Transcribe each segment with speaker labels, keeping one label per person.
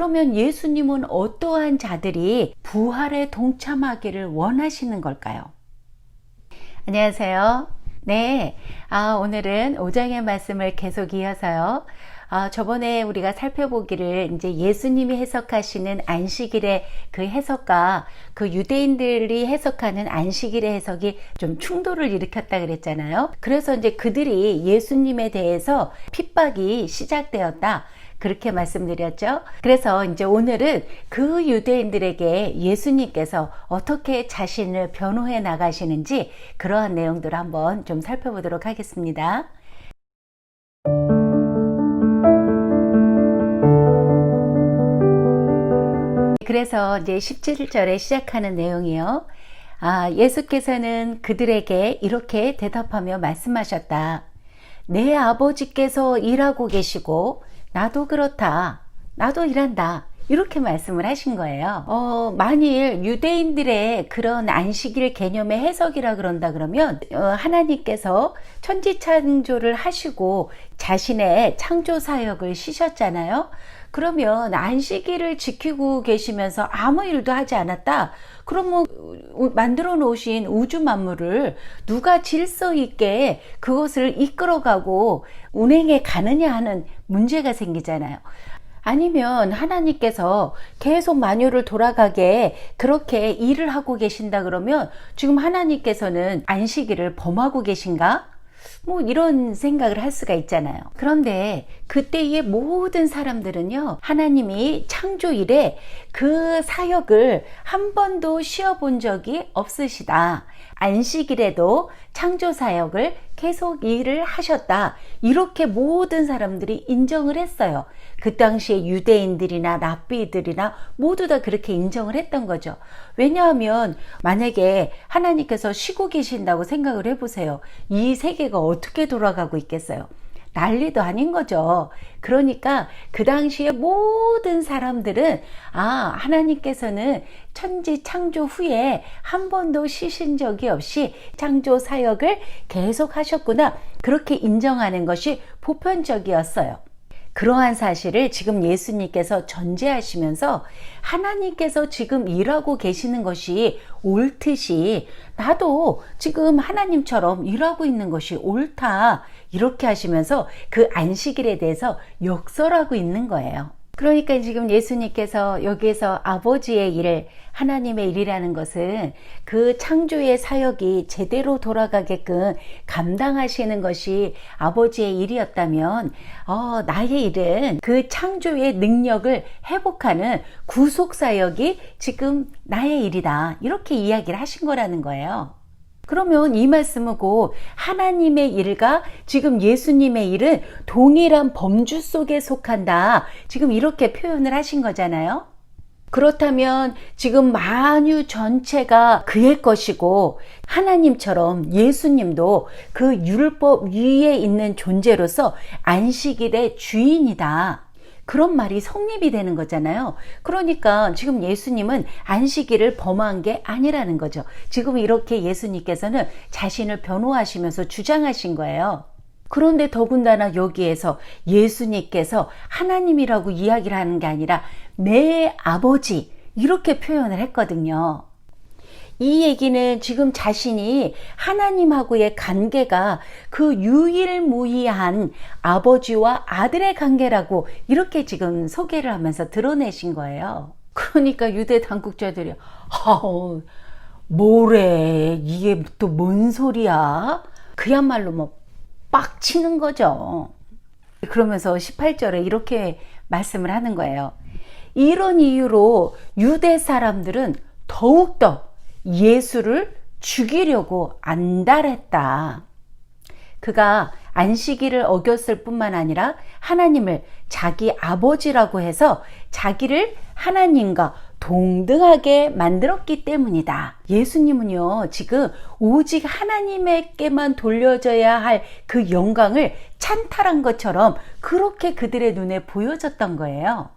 Speaker 1: 그러면 예수님은 어떠한 자들이 부활에 동참하기를 원하시는 걸까요? 안녕하세요. 네. 아, 오늘은 5장의 말씀을 계속 이어서요. 아, 저번에 우리가 살펴보기를 이제 예수님이 해석하시는 안식일의 그 해석과 그 유대인들이 해석하는 안식일의 해석이 좀 충돌을 일으켰다 그랬잖아요. 그래서 이제 그들이 예수님에 대해서 핍박이 시작되었다. 그렇게 말씀드렸죠. 그래서 이제 오늘은 그 유대인들에게 예수님께서 어떻게 자신을 변호해 나가시는지 그러한 내용들을 한번 좀 살펴보도록 하겠습니다. 그래서 이제 17절에 시작하는 내용이요. 아, 예수께서는 그들에게 이렇게 대답하며 말씀하셨다. 내 아버지께서 일하고 계시고, 나도 그렇다. 나도 일한다. 이렇게 말씀을 하신 거예요. 어, 만일 유대인들의 그런 안식일 개념의 해석이라 그런다 그러면, 어, 하나님께서 천지 창조를 하시고 자신의 창조 사역을 쉬셨잖아요. 그러면 안식일을 지키고 계시면서 아무 일도 하지 않았다. 그럼 뭐 만들어 놓으신 우주 만물을 누가 질서 있게 그것을 이끌어가고 운행해 가느냐 하는 문제가 생기잖아요. 아니면 하나님께서 계속 만유를 돌아가게 그렇게 일을 하고 계신다 그러면 지금 하나님께서는 안식일을 범하고 계신가? 뭐 이런 생각을 할 수가 있잖아요. 그런데 그때의 모든 사람들은요, 하나님이 창조 일에 그 사역을 한 번도 쉬어본 적이 없으시다. 안식일에도 창조 사역을 계속 일을 하셨다. 이렇게 모든 사람들이 인정을 했어요. 그 당시에 유대인들이나 랍비들이나 모두 다 그렇게 인정을 했던 거죠. 왜냐하면 만약에 하나님께서 쉬고 계신다고 생각을 해보세요. 이 세계가 어떻게 돌아가고 있겠어요? 난리도 아닌 거죠. 그러니까 그 당시에 모든 사람들은 아, 하나님께서는 천지 창조 후에 한 번도 쉬신 적이 없이 창조 사역을 계속 하셨구나. 그렇게 인정하는 것이 보편적이었어요. 그러한 사실을 지금 예수님께서 전제하시면서 하나님께서 지금 일하고 계시는 것이 옳듯이 나도 지금 하나님처럼 일하고 있는 것이 옳다. 이렇게 하시면서 그 안식일에 대해서 역설하고 있는 거예요. 그러니까 지금 예수님께서 여기에서 아버지의 일을 하나님의 일이라는 것은 그 창조의 사역이 제대로 돌아가게끔 감당하시는 것이 아버지의 일이었다면 어, 나의 일은 그 창조의 능력을 회복하는 구속 사역이 지금 나의 일이다 이렇게 이야기를 하신 거라는 거예요. 그러면 이 말씀은 곧 하나님의 일과 지금 예수님의 일은 동일한 범주 속에 속한다. 지금 이렇게 표현을 하신 거잖아요. 그렇다면 지금 만유 전체가 그의 것이고 하나님처럼 예수님도 그 율법 위에 있는 존재로서 안식일의 주인이다. 그런 말이 성립이 되는 거잖아요. 그러니까 지금 예수님은 안식일을 범한 게 아니라는 거죠. 지금 이렇게 예수님께서는 자신을 변호하시면서 주장하신 거예요. 그런데 더군다나 여기에서 예수님께서 하나님이라고 이야기를 하는 게 아니라 내 아버지 이렇게 표현을 했거든요. 이 얘기는 지금 자신이 하나님하고의 관계가 그 유일무이한 아버지와 아들의 관계라고 이렇게 지금 소개를 하면서 드러내신 거예요. 그러니까 유대 당국자들이 아우 뭐래 이게 또 뭔 소리야? 그야말로 뭐 빡치는 거죠. 그러면서 18절에 이렇게 말씀을 하는 거예요. 이런 이유로 유대 사람들은 더욱더 예수를 죽이려고 안달했다. 그가 안식일을 어겼을 뿐만 아니라 하나님을 자기 아버지라고 해서 자기를 하나님과 동등하게 만들었기 때문이다. 예수님은요, 지금 오직 하나님에게만 돌려져야 할 그 영광을 찬탈한 것처럼 그렇게 그들의 눈에 보여졌던 거예요.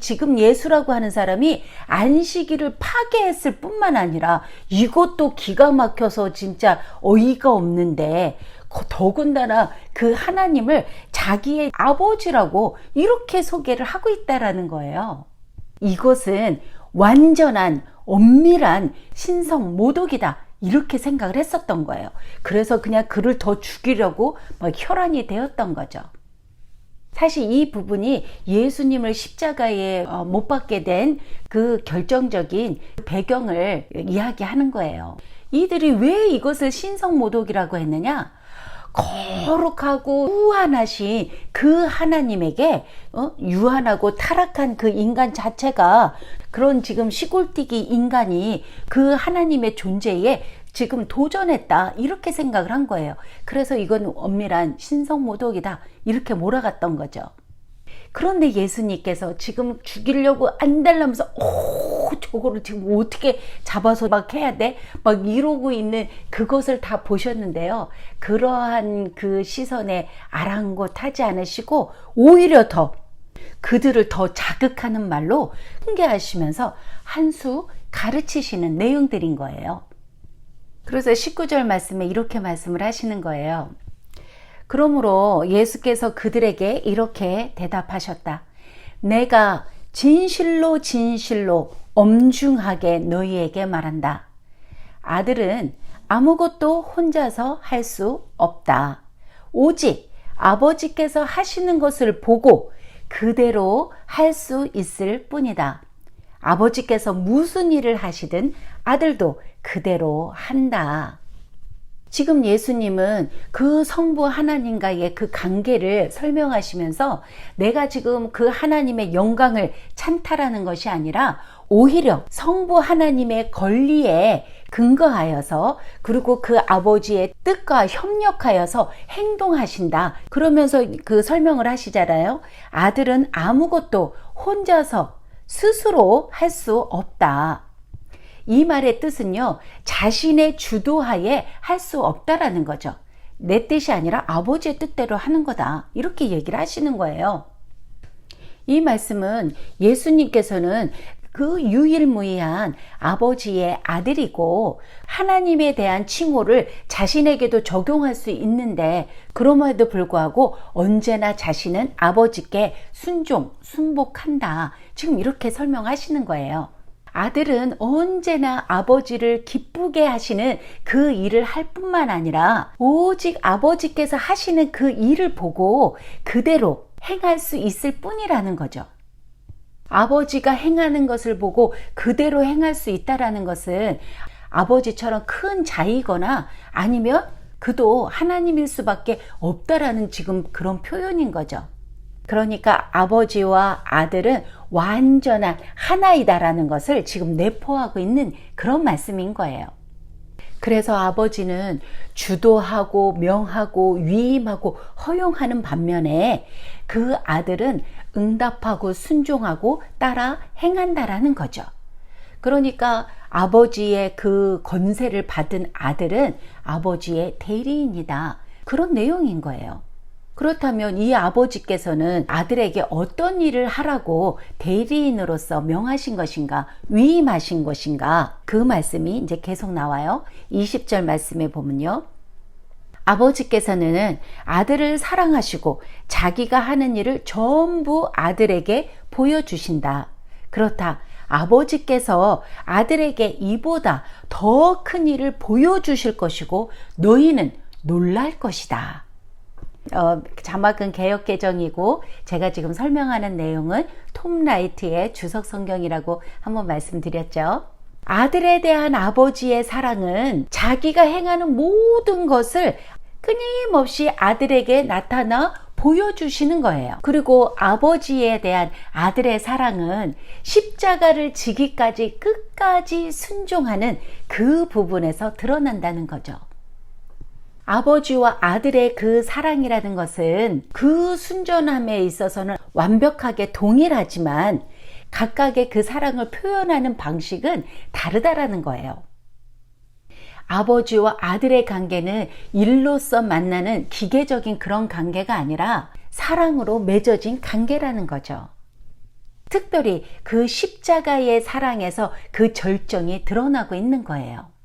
Speaker 1: 지금 예수라고 하는 사람이 안식일을 파괴했을 뿐만 아니라 이것도 기가 막혀서 진짜 어이가 없는데 더군다나 그 하나님을 자기의 아버지라고 이렇게 소개를 하고 있다라는 거예요. 이것은 완전한 엄밀한 신성 모독이다. 이렇게 생각을 했었던 거예요. 그래서 그냥 그를 더 죽이려고 막 혈안이 되었던 거죠. 사실 이 부분이 예수님을 십자가에 어, 못 박게 된 그 결정적인 배경을 이야기하는 거예요. 이들이 왜 이것을 신성모독이라고 했느냐? 거룩하고 무한하신 그 하나님에게 어? 유한하고 타락한 그 인간 자체가 그런 지금 시골뛰기 인간이 그 하나님의 존재에 지금 도전했다 이렇게 생각을 한 거예요. 그래서 이건 엄밀한 신성모독이다 이렇게 몰아갔던 거죠. 그런데 예수님께서 지금 죽이려고 안달나면서 오 저거를 지금 어떻게 잡아서 막 해야 돼? 막 이러고 있는 그것을 다 보셨는데요. 그러한 그 시선에 아랑곳하지 않으시고 오히려 더 그들을 더 자극하는 말로 훈계하시면서 한 수 가르치시는 내용들인 거예요. 그래서 19절 말씀에 이렇게 말씀을 하시는 거예요. 그러므로 예수께서 그들에게 이렇게 대답하셨다. 내가 진실로 진실로 엄중하게 너희에게 말한다. 아들은 아무것도 혼자서 할 수 없다. 오직 아버지께서 하시는 것을 보고 그대로 할 수 있을 뿐이다. 아버지께서 무슨 일을 하시든 아들도 그대로 한다. 지금 예수님은 그 성부 하나님과의 그 관계를 설명하시면서 내가 지금 그 하나님의 영광을 찬탈하는 것이 아니라 오히려 성부 하나님의 권리에 근거하여서 그리고 그 아버지의 뜻과 협력하여서 행동하신다. 그러면서 그 설명을 하시잖아요. 아들은 아무것도 혼자서 스스로 할 수 없다. 이 말의 뜻은요, 자신의 주도하에 할 수 없다라는 거죠. 내 뜻이 아니라 아버지의 뜻대로 하는 거다. 이렇게 얘기를 하시는 거예요. 이 말씀은 예수님께서는 그 유일무이한 아버지의 아들이고 하나님에 대한 칭호를 자신에게도 적용할 수 있는데 그럼에도 불구하고 언제나 자신은 아버지께 순종, 순복한다. 지금 이렇게 설명하시는 거예요. 아들은 언제나 아버지를 기쁘게 하시는 그 일을 할 뿐만 아니라 오직 아버지께서 하시는 그 일을 보고 그대로 행할 수 있을 뿐이라는 거죠. 아버지가 행하는 것을 보고 그대로 행할 수 있다라는 것은 아버지처럼 큰 자이거나 아니면 그도 하나님일 수밖에 없다라는 지금 그런 표현인 거죠. 그러니까 아버지와 아들은 완전한 하나이다라는 것을 지금 내포하고 있는 그런 말씀인 거예요. 그래서 아버지는 주도하고 명하고 위임하고 허용하는 반면에 그 아들은 응답하고 순종하고 따라 행한다라는 거죠. 그러니까 아버지의 그 권세를 받은 아들은 아버지의 대리인이다. 그런 내용인 거예요. 그렇다면 이 아버지께서는 아들에게 어떤 일을 하라고 대리인으로서 명하신 것인가, 위임하신 것인가, 그 말씀이 이제 계속 나와요. 20절 말씀에 보면요. 아버지께서는 아들을 사랑하시고 자기가 하는 일을 전부 아들에게 보여주신다. 그렇다. 아버지께서 아들에게 이보다 더 큰 일을 보여주실 것이고 너희는 놀랄 것이다. 어, 자막은 개혁개정이고 제가 지금 설명하는 내용은 톰 라이트의 주석 성경이라고 한번 말씀드렸죠. 아들에 대한 아버지의 사랑은 자기가 행하는 모든 것을 끊임없이 아들에게 나타나 보여주시는 거예요. 그리고 아버지에 대한 아들의 사랑은 십자가를 지기까지 끝까지 순종하는 그 부분에서 드러난다는 거죠. 아버지와 아들의 그 사랑이라는 것은 그 순전함에 있어서는 완벽하게 동일하지만 각각의 그 사랑을 표현하는 방식은 다르다라는 거예요. 아버지와 아들의 관계는 일로서 만나는 기계적인 그런 관계가 아니라 사랑으로 맺어진 관계라는 거죠. 특별히 그 십자가의 사랑에서 그 절정이 드러나고 있는 거예요.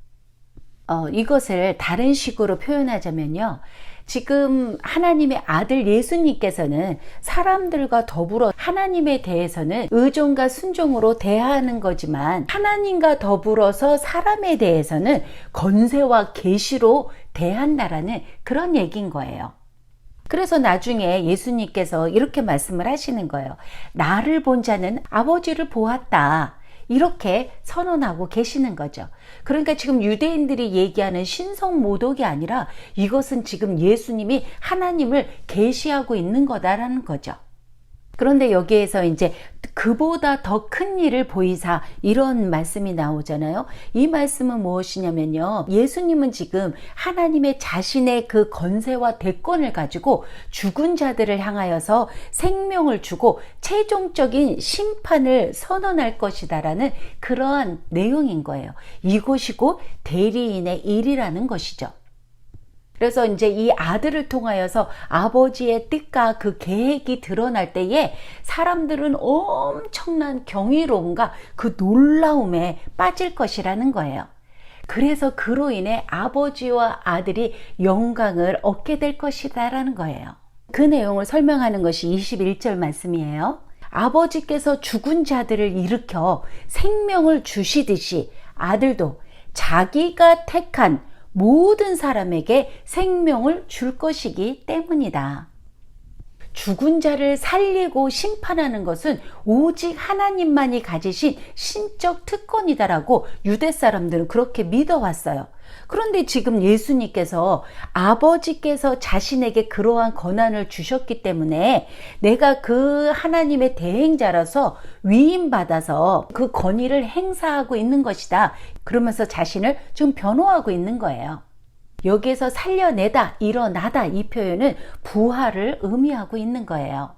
Speaker 1: 어, 이것을 다른 식으로 표현하자면요. 지금 하나님의 아들 예수님께서는 사람들과 더불어 하나님에 대해서는 의존과 순종으로 대하는 거지만 하나님과 더불어서 사람에 대해서는 건세와 계시로 대한다라는 그런 얘기인 거예요. 그래서 나중에 예수님께서 이렇게 말씀을 하시는 거예요. 나를 본 자는 아버지를 보았다. 이렇게 선언하고 계시는 거죠. 그러니까 지금 유대인들이 얘기하는 신성 모독이 아니라 이것은 지금 예수님이 하나님을 계시하고 있는 거다라는 거죠. 그런데 여기에서 이제 그보다 더 큰 일을 보이사 이런 말씀이 나오잖아요. 이 말씀은 무엇이냐면요. 예수님은 지금 하나님의 자신의 그 건세와 대권을 가지고 죽은 자들을 향하여서 생명을 주고 최종적인 심판을 선언할 것이다라는 그러한 내용인 거예요. 이것이고 대리인의 일이라는 것이죠. 그래서 이제 이 아들을 통하여서 아버지의 뜻과 그 계획이 드러날 때에 사람들은 엄청난 경이로움과 그 놀라움에 빠질 것이라는 거예요. 그래서 그로 인해 아버지와 아들이 영광을 얻게 될 것이다라는 거예요. 그 내용을 설명하는 것이 21절 말씀이에요. 아버지께서 죽은 자들을 일으켜 생명을 주시듯이 아들도 자기가 택한 모든 사람에게 생명을 줄 것이기 때문이다. 죽은 자를 살리고 심판하는 것은 오직 하나님만이 가지신 신적 특권이다라고 유대 사람들은 그렇게 믿어왔어요. 그런데 지금 예수님께서 아버지께서 자신에게 그러한 권한을 주셨기 때문에 내가 그 하나님의 대행자라서 위임받아서 그 권위를 행사하고 있는 것이다. 그러면서 자신을 좀 변호하고 있는 거예요. 여기에서 살려내다, 일어나다 이 표현은 부활을 의미하고 있는 거예요.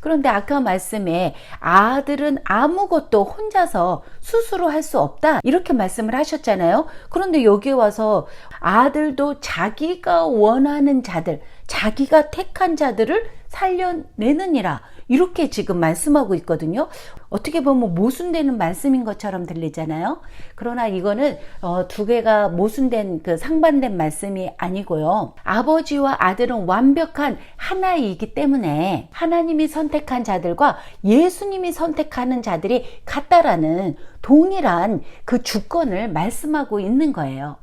Speaker 1: 그런데 아까 말씀에 아들은 아무것도 혼자서 스스로 할 수 없다. 이렇게 말씀을 하셨잖아요. 그런데 여기 와서 아들도 자기가 원하는 자들, 자기가 택한 자들을 살려내느니라. 이렇게 지금 말씀하고 있거든요. 어떻게 보면 모순되는 말씀인 것처럼 들리잖아요. 그러나 이거는 어, 두 개가 모순된 그 상반된 말씀이 아니고요. 아버지와 아들은 완벽한 하나이기 때문에 하나님이 선택한 자들과 예수님이 선택하는 자들이 같다라는 동일한 그 주권을 말씀하고 있는 거예요.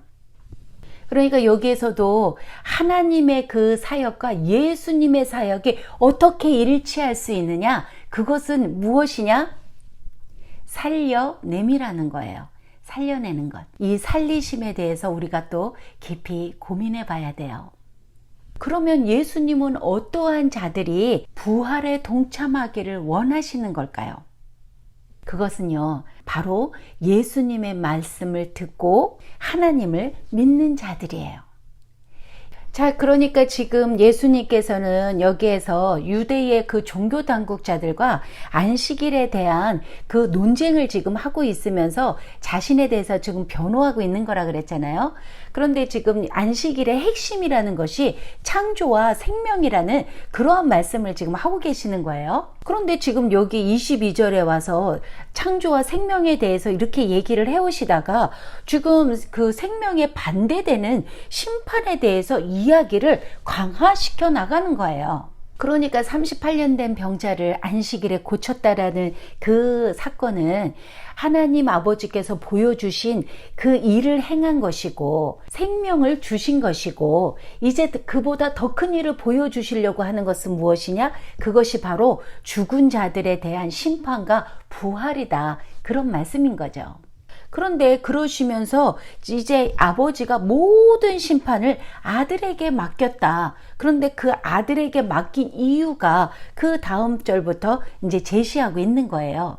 Speaker 1: 그러니까 여기에서도 하나님의 그 사역과 예수님의 사역이 어떻게 일치할 수 있느냐? 그것은 무엇이냐? 살려냄이라는 거예요. 살려내는 것. 이 살리심에 대해서 우리가 또 깊이 고민해 봐야 돼요. 그러면 예수님은 어떠한 자들이 부활에 동참하기를 원하시는 걸까요? 그것은요, 바로 예수님의 말씀을 듣고 하나님을 믿는 자들이에요. 자, 그러니까 지금 예수님께서는 여기에서 유대의 그 종교 당국자들과 안식일에 대한 그 논쟁을 지금 하고 있으면서 자신에 대해서 지금 변호하고 있는 거라 그랬잖아요. 그런데 지금 안식일의 핵심이라는 것이 창조와 생명이라는 그러한 말씀을 지금 하고 계시는 거예요. 그런데 지금 여기 22절에 와서 창조와 생명에 대해서 이렇게 얘기를 해오시다가 지금 그 생명에 반대되는 심판에 대해서 이야기를 강화시켜 나가는 거예요. 그러니까 38년 된 병자를 안식일에 고쳤다라는 그 사건은 하나님 아버지께서 보여주신 그 일을 행한 것이고 생명을 주신 것이고 이제 그보다 더 큰 일을 보여주시려고 하는 것은 무엇이냐? 그것이 바로 죽은 자들에 대한 심판과 부활이다. 그런 말씀인 거죠. 그런데 그러시면서 이제 아버지가 모든 심판을 아들에게 맡겼다. 그런데 그 아들에게 맡긴 이유가 그 다음 절부터 이제 제시하고 있는 거예요.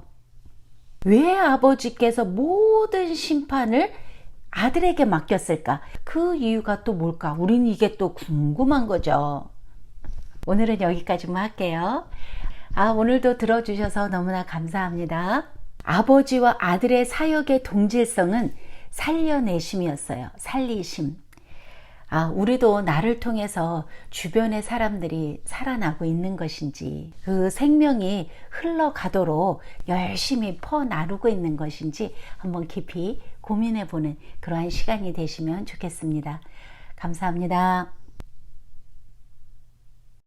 Speaker 1: 왜 아버지께서 모든 심판을 아들에게 맡겼을까? 그 이유가 또 뭘까? 우린 이게 또 궁금한 거죠. 오늘은 여기까지만 할게요. 아, 오늘도 들어주셔서 너무나 감사합니다. 아버지와 아들의 사역의 동질성은 살려내심이었어요. 살리심. 아, 우리도 나를 통해서 주변의 사람들이 살아나고 있는 것인지, 그 생명이 흘러가도록 열심히 퍼 나르고 있는 것인지 한번 깊이 고민해 보는 그러한 시간이 되시면 좋겠습니다. 감사합니다.